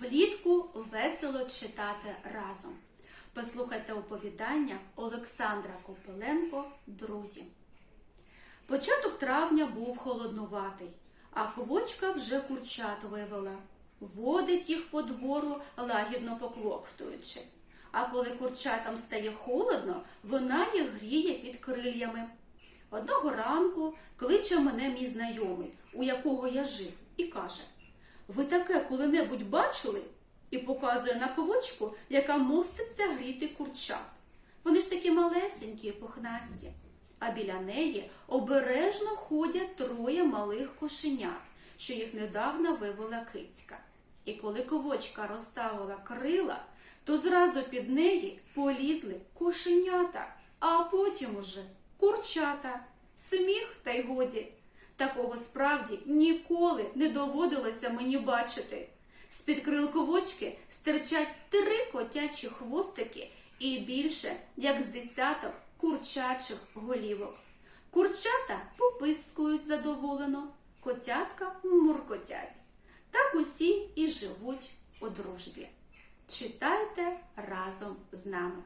Влітку весело читати разом. Послухайте оповідання Олександра Копиленко Друзі. Початок травня був холоднуватий, а ковочка вже курчат вивела. Водить їх по двору, лагідно поквоктуючи. А коли курчатам стає холодно, вона їх гріє під крильями. Одного ранку кличе мене мій знайомий, у якого я жив, і каже: Ви таке коли-небудь бачили? І показує на ковочку, яка моститься гріти курчат. Вони ж такі малесенькі пухнасті. А біля неї обережно ходять троє малих кошенят, що їх недавно вивела кицька. І коли ковочка розставила крила, то зразу під неї полізли кошенята, а потім уже курчата. Сміх та й годі. Такого справді ніколи не доводилося мені бачити. З-під крил ковочки стирчать три котячі хвостики і більше, як з десяток курчачих голівок. Курчата попискують задоволено, котятка муркотять. Так усі і живуть у дружбі. Читайте разом з нами.